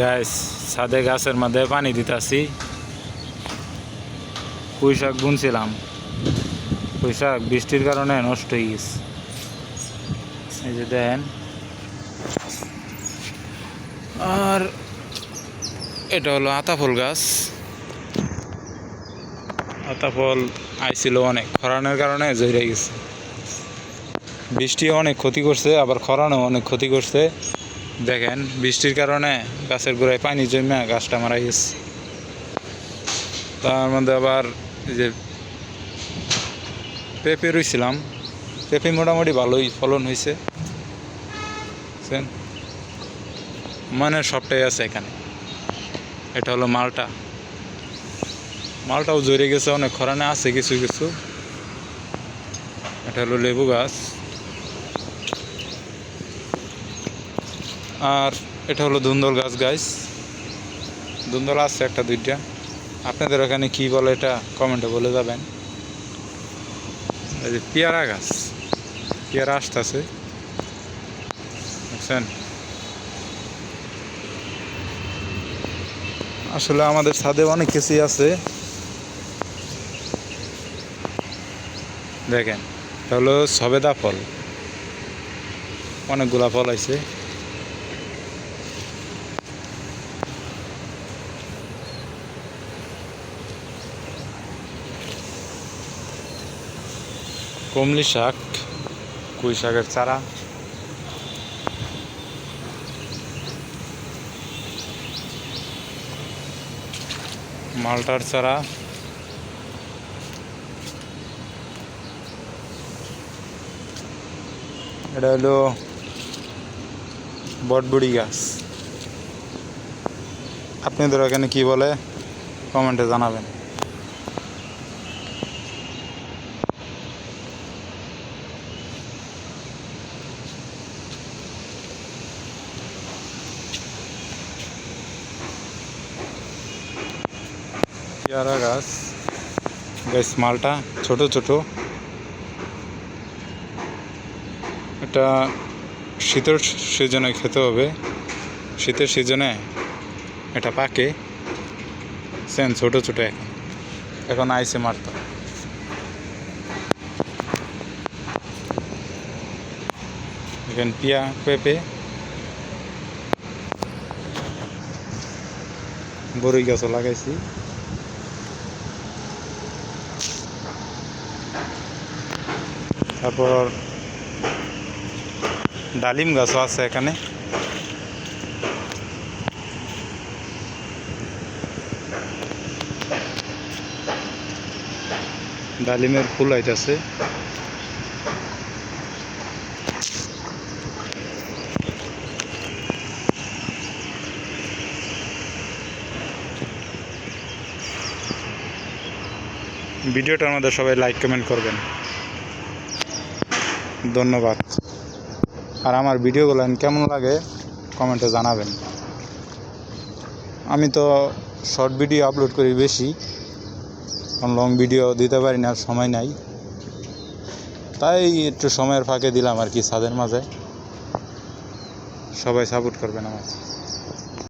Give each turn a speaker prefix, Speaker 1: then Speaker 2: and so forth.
Speaker 1: গাছ ছাদে গাছের মধ্যে পানি দিতাছি। পুঁই শাক বুনছিলাম। পুঁই শাক বৃষ্টির কারণে নষ্ট হয়ে গেছে। এই যে দেখেন আর এটা হলো আতা ফুল গাছ। আতা ফল আইছিল অনেক। খরানোর কারণে জড়ে গেছে। বৃষ্টি অনেক ক্ষতি করছে, আবার খরানো অনেক ক্ষতি করছে। দেখেন, বৃষ্টির কারণে গাছের গোড়ায় পানি জমে গাছটা মারা গেছে। তার মধ্যে আবার যে পেঁপে রুইছিলাম। পেঁপে মোটামুটি ভালোই ফলন হয়েছে? মানে সবটাই আছে এখানে। এটা হলো মালটা। মালটাও জড়ে গেছে, অনেক খরানে আছে কিছু কিছু। এটা হলো লেবু গাছ। আর এটা হলো ধুন্দল গাছ গাছ ধুন্দল আছে একটা, দুইটা। আপনাদের ওখানে কি বলে এটা কমেন্টে বলে যাবেন। এই যে পেয়ারা গাছ, পেয়ারা আসতেছে। বুঝছেন আসলে আমাদের ছাদে অনেক কিছুই আছে। দেখেন, এটা হলো সবেদা ফল। অনেকগুলা ফল আছে কমলি শাক, কুই শাকের চারা। মালটার চারা। এটা হলো বটবুড়ি গাছ। আপনাদের ওখানে কি বলে? কমেন্টে জানাবেন। পেয়ারা গাছ। গাছ মালটা ছোট ছোট। এটা শীতের সিজনে খেতে হবে। শীতের সিজনে এটা পাকে। সেন ছোট ছোট এখন। এখন আইসে মারতো। এখানে পিয়া পেঁপে। বরই গাছও লাগাইছি। তারপর ডালিম গাছও আছে এখানে। ডালিমের ফুল আইতাছে। ভিডিওটার মধ্যে সবাই লাইক কমেন্ট করবেন। ধন্যবাদ। আর আমার ভিডিওগুলো কেমন লাগে, কমেন্টে জানাবেন। আমি তো শর্ট ভিডিও আপলোড করি বেশি, কারণ লং ভিডিও দিতে পারি না সময় নাই। তাই একটু সময়ের ফাঁকে দিলাম আর কি, ছাদের মাঝে। সবাই সাপোর্ট করবেন আমার